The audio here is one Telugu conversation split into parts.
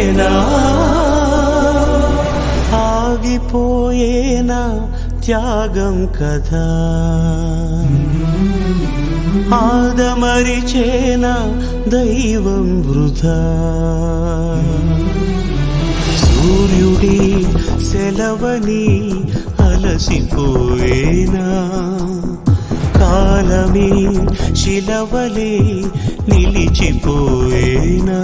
మరిగెనా ఆగిపోయేనా త్యాగం కదా ఆదమరిచేన దైవం వృధా? సూర్యుడి సెలవని అలసిపోయేనా? కాలమే శిలవలే నిలిచిపోయేనా?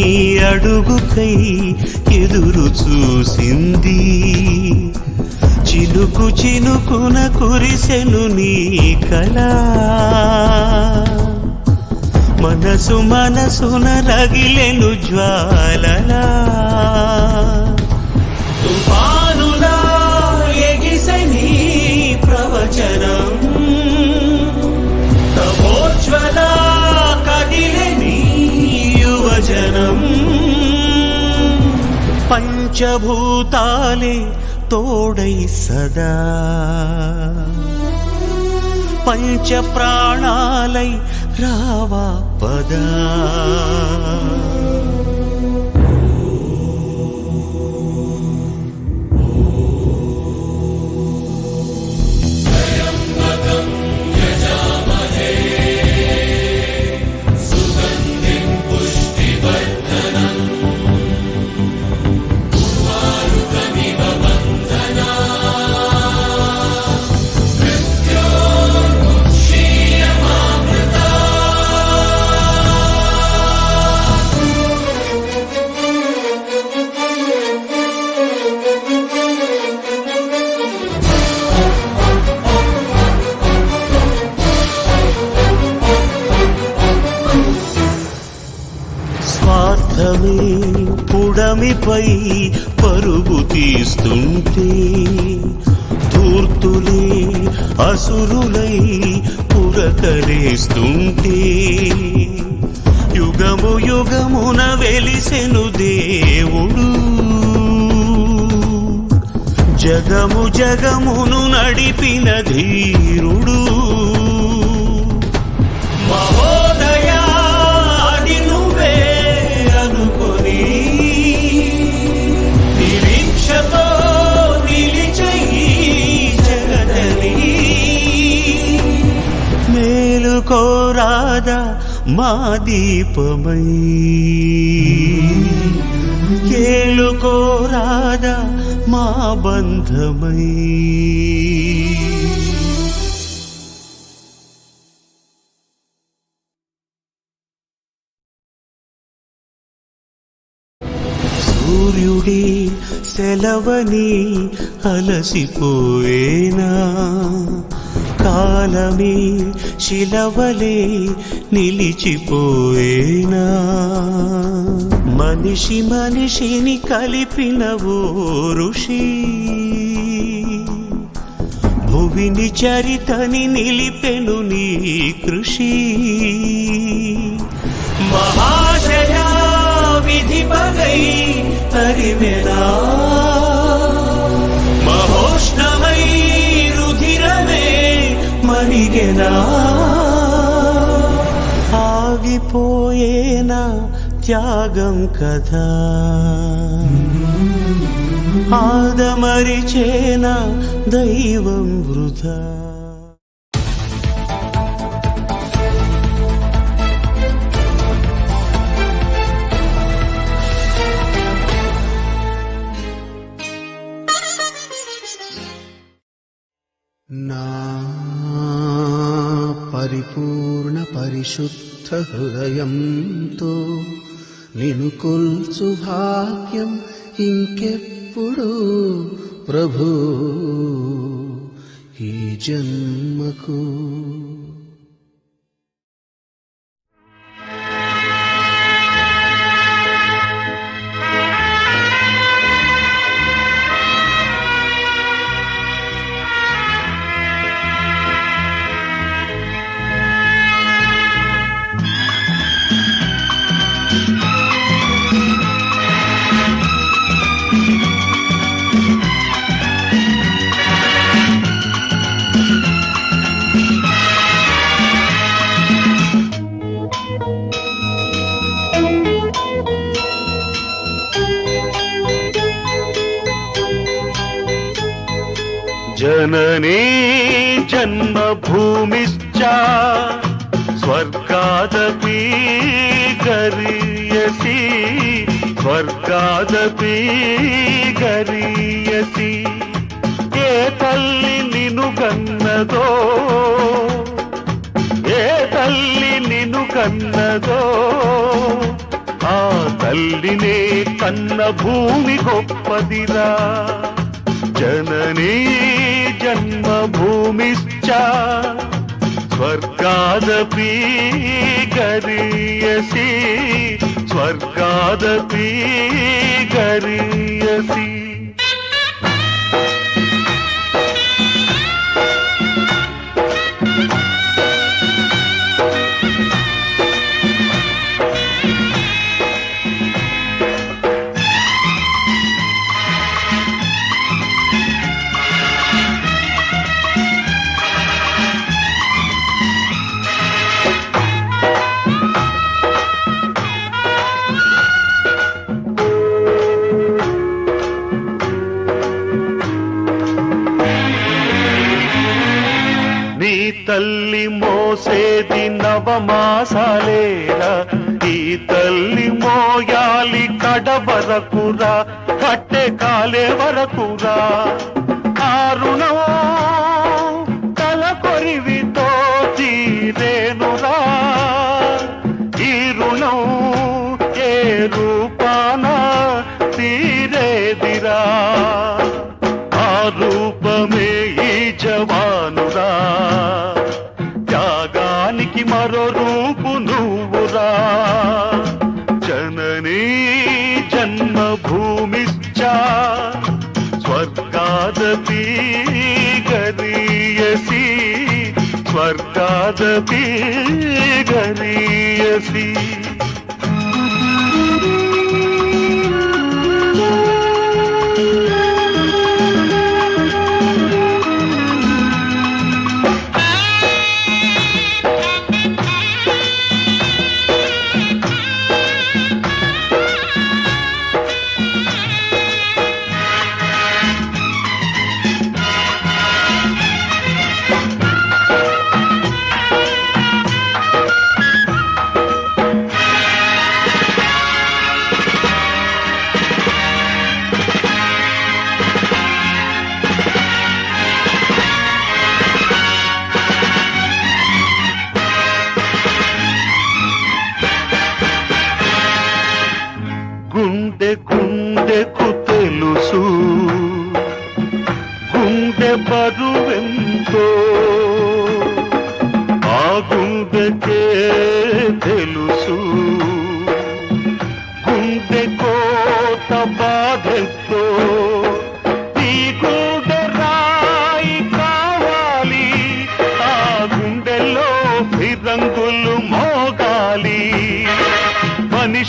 నీ అడుగుకై ఎదురు చూసింది. చిలుకు చినుకున కురిసెను నీ కళా. మనసు మనసున రగిలెను జ్వాలలా. పంచభూతాలే తోడై సదా. పంచ ప్రాణాలై రావా పదా. నీతే ధూర్తులే అసురులై పురకరేస్తుంటే యుగము యుగమున వెలిసెను దేవుడు. జగము జగమును నడిపిన ధీరుడు. మేలుకోరాదా మా దీపమై. కేళుకో కేలుకోరాదా మా బంధమై. సూర్యుడి సెలవని అలసిపోయేనా? కాలమే శిలవలే నిలిచిపోయేనా? మనిషి మనిషిని కలిపిన ఓ ఋషి భువిని చరితని నిలిపెను నీ కృషి. మహాశయా విధి పగై తరిమెనా? జరిగెనా ఆగిపోయేనా త్యాగం కదా ఆదమరిచేనా దైవం వృధా? శుద్ధ హృదయంతో నిను కొల్చు భాగ్యం ఇంకెప్పుడు ప్రభు ఈ జన్మకు. గరియసి స్వర్గాదీ గరియసి ఏ తల్లి నిను కన్నదో ఏ తల్లి నిను కన్నదో ఆ తల్లినే కన్న భూమి గొప్పదిరా. జననీ జన్మభూమిశ్చ స్వర్గాదపి గరీయసి స్వర్గాదపి గరీయసి కాలే వరకురా ఆ తల కొరివితో తీరేనురా. ఈ రుణం ఏ రూపాన తీరేదిరా? ఆ రూపమే పాదపీ గరీయసి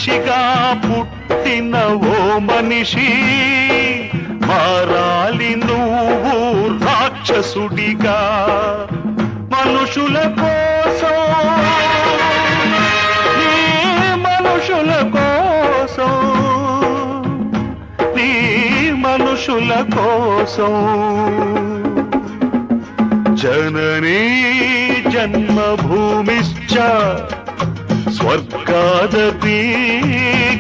మనిషిగా పుట్టిన ఓ మనిషి మారాలి నువ్వు రాక్షసుడిగా. మనుషుల కోసం మనుషుల కోసం నీ మనుషుల కోసం. జననీ జన్మభూమిశ్చ స్వర్గాదపి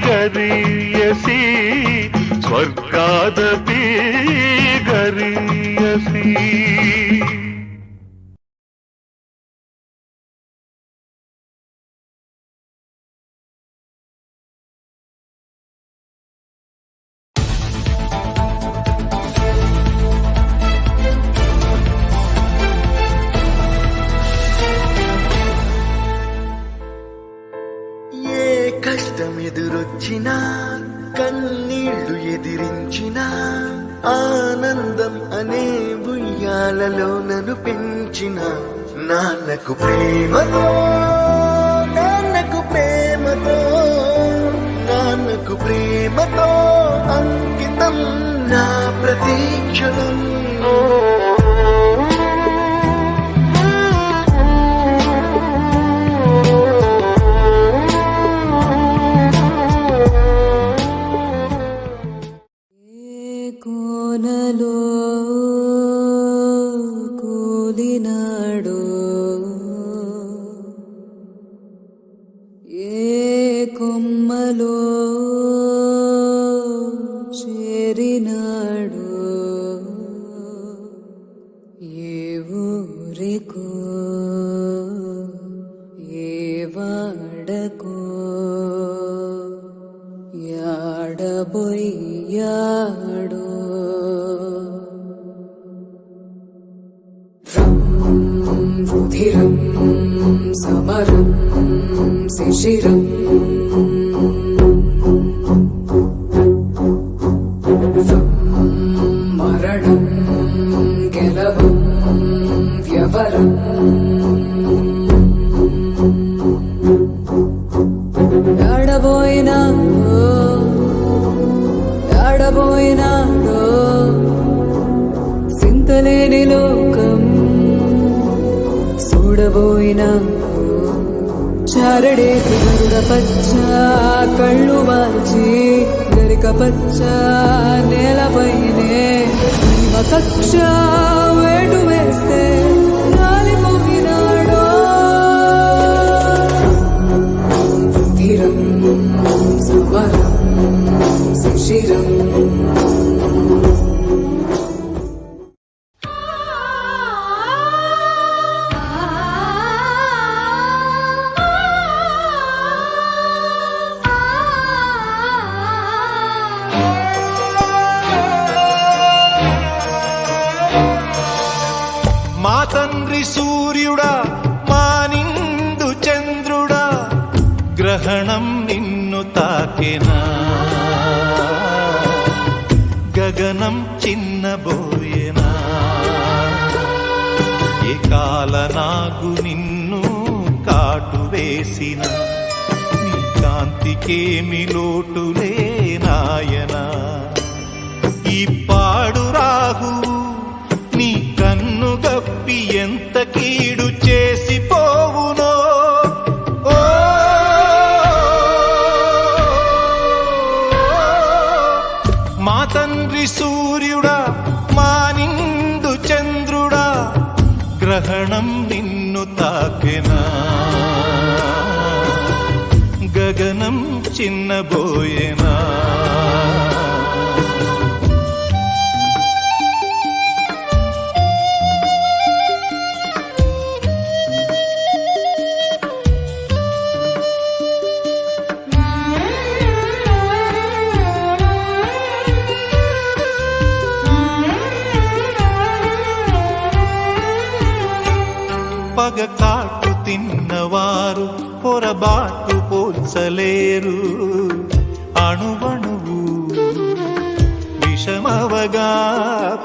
గరీయసి స్వర్గాదపి గరీయసి నన్నకు ప్రేమతో నాన్నకు ప్రేమతో నాన్నకు ప్రేమతో అంకితం నా ప్రతీక్షలో you. sam shiram sam shiram పాడు రాహు. నీ కన్ను గప్పి ఎంత కీడు చేసిపోవునో. మా తండ్రి సూర్యుడా మా నిండు చంద్రుడా గ్రహణం నిన్ను తాకెనా. గగనం చిన్నబో పగ కాటు తిన్నవారు పొరబాటు పోల్చలేరు. అణువణువు విషమవగా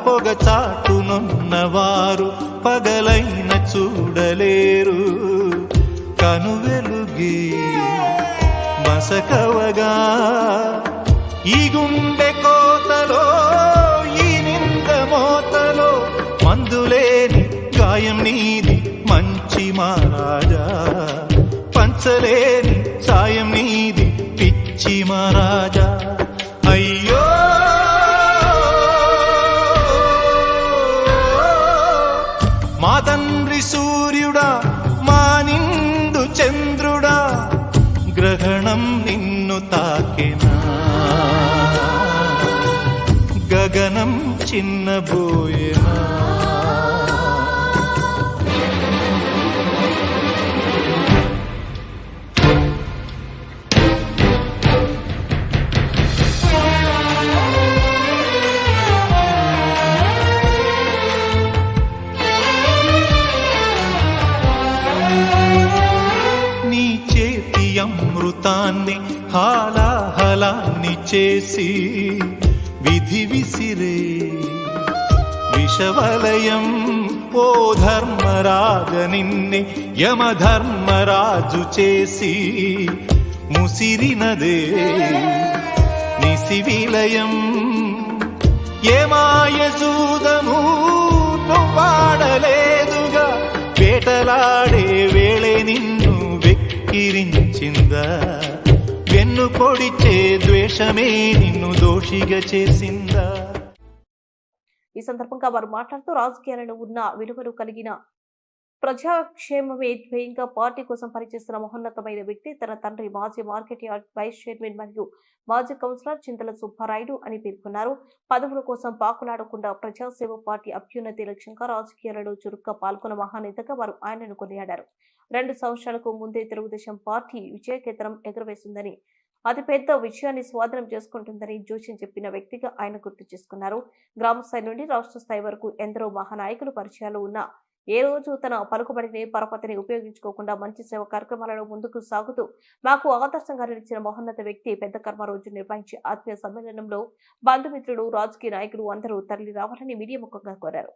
పొగ చాటునున్నవారు పగలైన చూడలేరు. కనువెలుగే మసకవగా ఈ గుండె కోతలో ఈ నింద మోతలో మందులేని గాయం నీది. మంచి మహారాజా పంచలేని సాయం నీది పిచ్చి మహారాజా అయ్యో! మా తండ్రి సూర్యుడా మా నిండు చంద్రుడా గ్రహణం నిన్ను తాకెనా. గగనం చిన్నబోయేనా చేసి విధి విసిరే విషవలయం ఓ ధర్మరాజ నిన్నే యమధర్మరాజు చేసి ముసిరినదే. నిసివిలయం ఏమాయ జూదము నువ్వాడలేదుగా. వేటలాడే వేళ నిన్ను వెక్కిరించిందా. నిన్ను పొడిచే ద్వేషమే నిన్ను దోషిగా చేసిందా? ఈ సందర్భంగా వారు మాట్లాడుతూ రాజకీయాలలో ఉన్న విలువలు కలిగిన ప్రజాక్షేమమే ధ్యేయంగా పార్టీ కోసం పనిచేస్తున్న మహోన్నతమైన వ్యక్తి తన తండ్రి మాజీ మార్కెట్ యార్డ్ వైస్ చైర్మన్ మరియు మాజీ కౌన్సిలర్ చింతల సుబ్బారాయుడు అని పేర్కొన్నారు. పదవుల కోసం పాకులాడకుండా ప్రజాసేవ పార్టీ అభ్యున్నతి లక్ష్యంగా రాజకీయాలలో చురుగ్గా పాల్గొన్న మహానేతగా వారు ఆయనను కొనియాడారు. రెండు సంవత్సరాలకు ముందే తెలుగుదేశం పార్టీ విజయకేతనం ఎగురవేసిందని అతి పెద్ద స్వాధీనం చేసుకుంటుందని జోషిన్ చెప్పిన వ్యక్తిగా ఆయన గుర్తు చేసుకున్నారు. గ్రామ స్థాయి నుండి రాష్ట్ర స్థాయి వరకు ఎందరో మహానాయకులు పరిచయాలు ఉన్న ఏ రోజు తన పలుకుబడిని పరపతిని ఉపయోగించుకోకుండా మంచి సేవ కార్యక్రమాలలో ముందుకు సాగుతూ మాకు ఆదర్శంగా నిలిచిన మహోన్నత వ్యక్తి పెద్ద కర్మ రోజు నిర్వహించే ఆత్మీయ సమ్మేళనంలో బంధుమిత్రులు రాజకీయ నాయకులు అందరూ తరలి రావాలని మీడియా ముఖంగా కోరారు.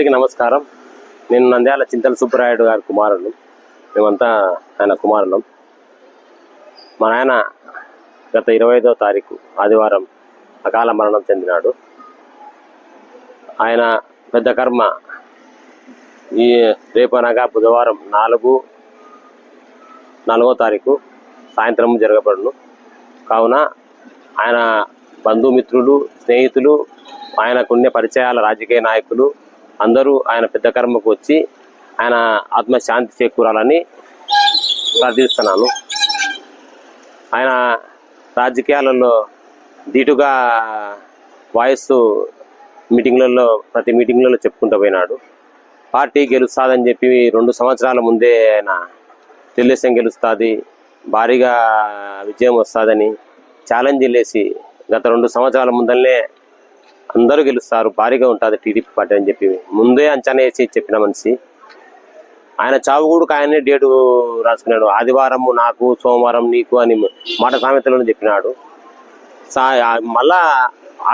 అందరికీ నమస్కారం. నేను నంద్యాల చింతల సుబ్బరాయుడు గారి కుమారుడు మేమంతా ఆయన కుమారులం. మా నాయన గత ఇరవై ఐదో తారీఖు ఆదివారం అకాల మరణం చెందినాడు. ఆయన పెద్ద కర్మ ఈ రేపు అనగా బుధవారం నాలుగు నాలుగో తారీఖు సాయంత్రం జరగబడును. కావున ఆయన బంధుమిత్రులు స్నేహితులు ఆయనకున్న పరిచయాల రాజకీయ నాయకులు అందరూ ఆయన పెద్ద కర్మకు వచ్చి ఆయన ఆత్మశాంతి చేకూరాలని ప్రార్థిస్తున్నాను. ఆయన రాజకీయాలలో ధీటుగా వాయిస్ మీటింగ్లలో ప్రతి మీటింగ్లలో చెప్పుకుంటూ పోయినాడు. పార్టీ గెలుస్తాదని చెప్పి రెండు సంవత్సరాల ముందే ఆయన తెలుగుదేశం గెలుస్తుంది భారీగా విజయం వస్తుందని ఛాలెంజ్ వెళ్ళేసి గత రెండు సంవత్సరాల ముందరనే అందరూ గెలుస్తారు భారీగా ఉంటుంది టీడీపీ పార్టీ అని చెప్పి. ముందే అంచనా వేసి చెప్పిన మనిషి. ఆయన చావు కూడా ఆయనే డేటు రాసుకున్నాడు. ఆదివారం నాకు సోమవారం నీకు అని మాట సామెతలను చెప్పినాడు. సా మళ్ళా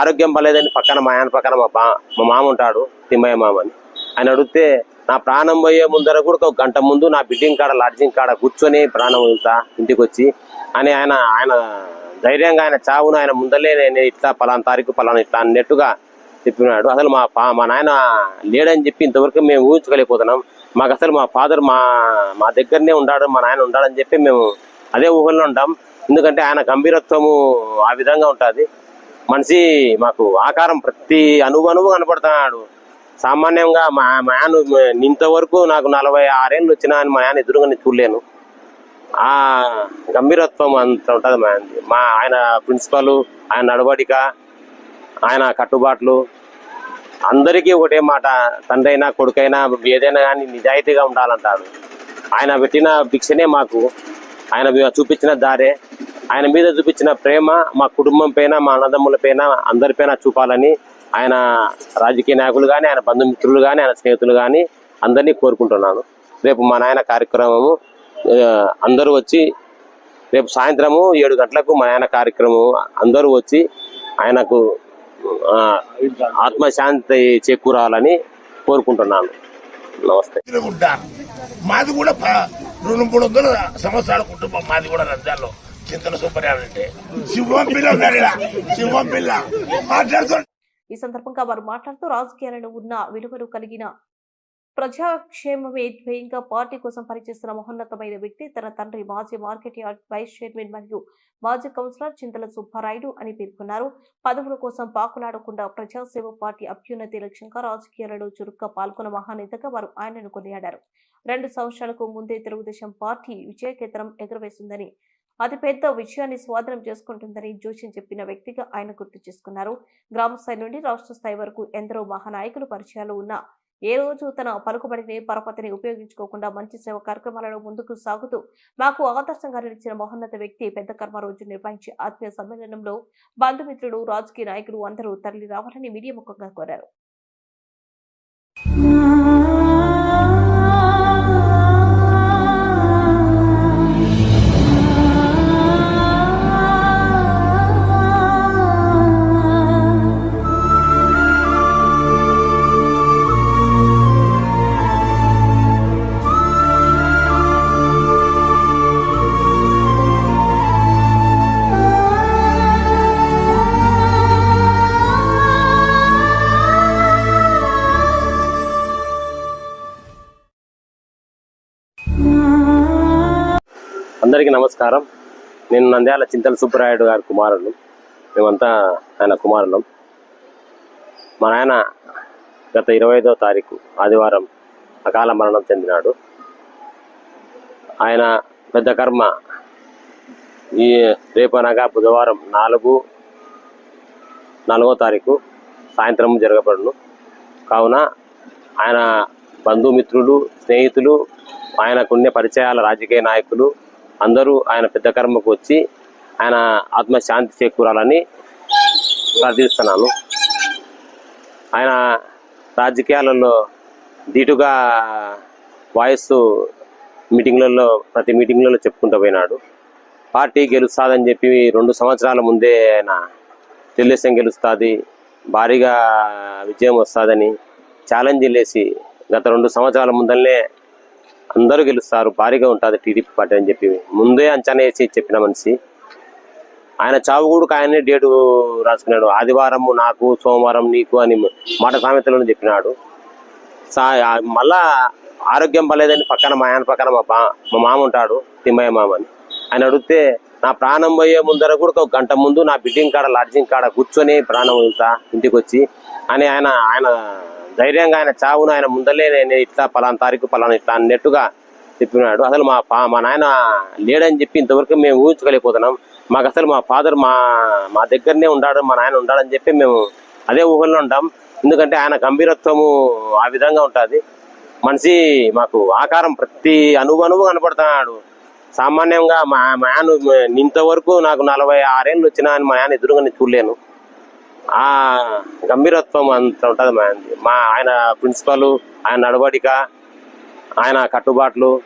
ఆరోగ్యం బలేదని పక్కన మా ఆయన పక్కన మా బా మా మామ ఉంటాడు తిమ్మయ్య మామ అని. ఆయన అడిగితే నా ప్రాణం పోయే ముందర కూడా ఒక గంట ముందు నా బిడ్డింగ్ కాడ లాడ్జింగ్ కాడ కూర్చొని ప్రాణం వదులుతా ఇంటికి వచ్చి అని ఆయన ఆయన ధైర్యంగా ఆయన చావును ఆయన ముందలే నేను ఇట్లా పలానా తారీఖు పలానా ఇట్లా అన్నట్టుగా చెప్పినాడు. అసలు మా పా మా నాయన లేడని చెప్పి ఇంతవరకు మేము ఊహించుకోలేకపోతున్నాం. మాకు అసలు మా ఫాదర్ మా మా దగ్గరనే ఉండాడు మా నాయన ఉన్నాడని చెప్పి మేము అదే ఊహల్లో ఉంటాం. ఎందుకంటే ఆయన గంభీరత్వము ఆ విధంగా ఉంటుంది. మనిషి మాకు ఆకారం ప్రతి అనువు అనువు కనపడుతున్నాడు. సామాన్యంగా మా మా ఆయన ఇంతవరకు నాకు నలభై ఆరేళ్ళు వచ్చినా అని మా ఆయన ఎదురుగా నేను చూడలేను. ఆ గంభీరత్వం అంత ఉంటుంది మా మా ఆయన ప్రిన్సిపల్ ఆయన నడవడిక ఆయన కట్టుబాట్లు అందరికీ ఒకటే మాట తండ్రి అయినా కొడుకైనా ఏదైనా కానీ నిజాయితీగా ఉండాలంటాడు ఆయన పెట్టిన భిక్షనే మాకు. ఆయన చూపించిన దారే. ఆయన మీద చూపించిన ప్రేమ మా కుటుంబం పైన మా అన్నదమ్ముల పైన అందరిపైన చూపాలని ఆయన రాజకీయ నాయకులు కానీ ఆయన బంధుమిత్రులు కానీ ఆయన స్నేహితులు కానీ అందరినీ కోరుకుంటున్నాను. రేపు మా నాయన కార్యక్రమము అందరూ వచ్చి రేపు సాయంత్రము ఏడు గంటలకు మా ఆయన కార్యక్రమం అందరూ వచ్చి ఆయనకు ఆత్మశాంతి చేకూరాలని కోరుకుంటున్నాను. నమస్తే. మాది కూడా రెండు మూడు వందల సంవత్సరాల కుటుంబం మాది కూడా రంజాల్లో చింతన సూపర్యాలు అంటే. సింహం పిల్ల. సింహం పిల్ల. మాట్లాడుతూ ఈ సందర్భంగా వారు మాట్లాడుతూ రాజకీయాలను ఉన్న విలువలు కలిగిన ప్రజాక్షేమమే ధ్యేయంగా పార్టీ కోసం పనిచేస్తున్న మహోన్నతమైన వ్యక్తి తన తండ్రి మాజీ మార్కెట్ యార్డ్ వైస్ చైర్మన్ మరియు మాజీ కౌన్సిలర్ చింతల సుబ్బారాయుడు అని పేర్కొన్నారు. పదవుల కోసం పాకులాడకుండా ప్రజాసేవ పార్టీ అభ్యున్నతి లక్ష్యంగా రాజకీయాలలో చురుగ్గా పాల్గొన్న మహానేతగా వారు ఆయనను కొనియాడారు. రెండు సంవత్సరాలకు ముందే తెలుగుదేశం పార్టీ విజయకేతనం ఎగురవేసిందని అతిపెద్ద విషయాన్ని స్వాధీనం చేసుకుంటుందని జోషి చెప్పిన వ్యక్తిగా ఆయన గుర్తు చేసుకున్నారు. గ్రామ స్థాయి నుండి రాష్ట్ర స్థాయి వరకు ఎందరో మహానాయకులు పరిచయాలు ఉన్న ఏ రోజు తన పలుకుబడిని పరపతిని ఉపయోగించుకోకుండా మంచి సేవ కార్యక్రమాలలో ముందుకు సాగుతూ మాకు ఆదర్శంగా నిలిచిన మహోన్నత వ్యక్తి పెద్ద కర్మ రోజు నిర్వహించే ఆత్మీయ సమ్మేళనంలో బంధుమిత్రులు రాజకీయ నాయకులు అందరూ తరలి రావాలని మీడియా ముఖంగా కోరారు. నమస్కారం. నేను నంద్యాల చింతల సుబ్బరాయుడు గారి కుమారుడు. మేమంతా ఆయన కుమారులం. మా నాయన గత ఇరవై ఐదో తారీఖు ఆదివారం అకాల మరణం చెందినాడు. ఆయన పెద్ద కర్మ ఈ రేపు అనగా బుధవారం నాలుగు నాలుగో తారీఖు సాయంత్రం జరగబడును. కావున ఆయన బంధుమిత్రులు స్నేహితులు ఆయనకున్న పరిచయాల రాజకీయ నాయకులు అందరూ ఆయన పెద్ద కర్మకు వచ్చి ఆయన ఆత్మశాంతి చేకూరాలని ప్రార్థిస్తున్నాను. ఆయన రాజకీయాలలో ధీటుగా వాయిస్ మీటింగ్లలో ప్రతి మీటింగ్లలో చెప్పుకుంటూ పోయినాడు. పార్టీ గెలుస్తాదని చెప్పి రెండు సంవత్సరాల ముందే ఆయన తెలుగుదేశం గెలుస్తుంది భారీగా విజయం వస్తుందని ఛాలెంజ్ లేసి గత రెండు సంవత్సరాల ముందరనే అందరూ గెలుస్తారు భారీగా ఉంటుంది టీడీపీ పార్టీ అని చెప్పి. ముందే అంచనా వేసి చెప్పిన మనిషి. ఆయన చావు కూడా ఆయనే డేటు రాసుకున్నాడు. ఆదివారం నాకు సోమవారం నీకు అని మాట సామెతలను చెప్పినాడు. సా- మళ్ళా ఆరోగ్యం బాలేదని పక్కన మా ఆయన పక్కన మా బా మా మామ ఉంటాడు తిమ్మయ్య మామ అని. ఆయన అడిగితే నా ప్రాణం పోయే ముందర కూడా ఒక గంట ముందు నా బిడ్డింగ్ కాడ లాడ్జింగ్ కాడ కూర్చొని ప్రాణం వదులుతా ఇంటికి వచ్చి అని ఆయన ఆయన ధైర్యంగా ఆయన చావును ఆయన ముందలే నేను ఇట్లా పలానా తారీఖు పలానా ఇట్లా అన్నట్టుగా చెప్పినాడు. అసలు మా పా- మా నాయన లేడని చెప్పి ఇంతవరకు మేము ఊహించుకోలేకపోతున్నాం. మాకు అసలు మా ఫాదర్ మా మా దగ్గరనే ఉన్నాడు మా నాయన ఉన్నాడని చెప్పి మేము అదే ఊహల్లో ఉంటాం. ఎందుకంటే ఆయన గంభీరత్వము ఆ విధంగా ఉంటుంది. మనిషి మాకు ఆకారం ప్రతి అనువు అనువు కనపడుతున్నాడు. సామాన్యంగా మా మా ఆయన ఇంతవరకు నాకు నలభై ఆరేళ్ళు వచ్చినా అని మా ఆయన ఎదురుగా నేను చూడలేను. ఆ గంభీరత్వం అంత ఉంటుంది మా మా ఆయన ప్రిన్సిపల్ ఆయన నడవడిక ఆయన కట్టుబాట్లు.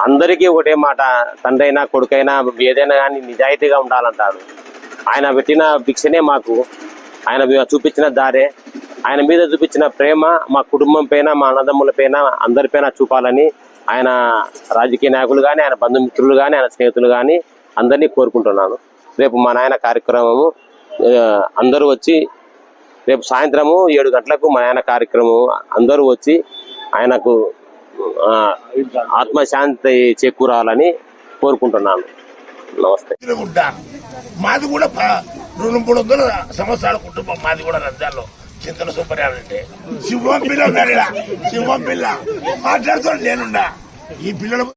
అందరికీ ఒకటే మాట తండ్రి అయినా కొడుకైనా ఏదైనా కానీ నిజాయితీగా ఉండాలంటాడు. ఆయన పెట్టిన భిక్షనే మాకు. ఆయన చూపించిన దారే. ఆయన మీద చూపించిన ప్రేమ మా కుటుంబం పైన మా అన్నదమ్ముల పైన అందరిపైన చూపాలని ఆయన రాజకీయ నాయకులు కానీ ఆయన బంధుమిత్రులు కానీ ఆయన స్నేహితులు కానీ అందరినీ కోరుకుంటున్నాను. రేపు మా నాయన కార్యక్రమము అందరూ వచ్చి రేపు సాయంత్రము ఏడు గంటలకు మా ఆయన కార్యక్రమం అందరూ వచ్చి ఆయనకు ఆత్మశాంతి చేకూరాలని కోరుకుంటున్నాను. నమస్తే. మాది కూడా రెండు మూడు వందల సంవత్సరాల కుటుంబం మాది కూడా రంజాల్లో చింతన సూపర్యాలు అంటే. సింహం పిల్ల ఉన్నాడు సింహం పిల్ల. మాట్లాడుతూ నేనున్నా. ఈ పిల్లలు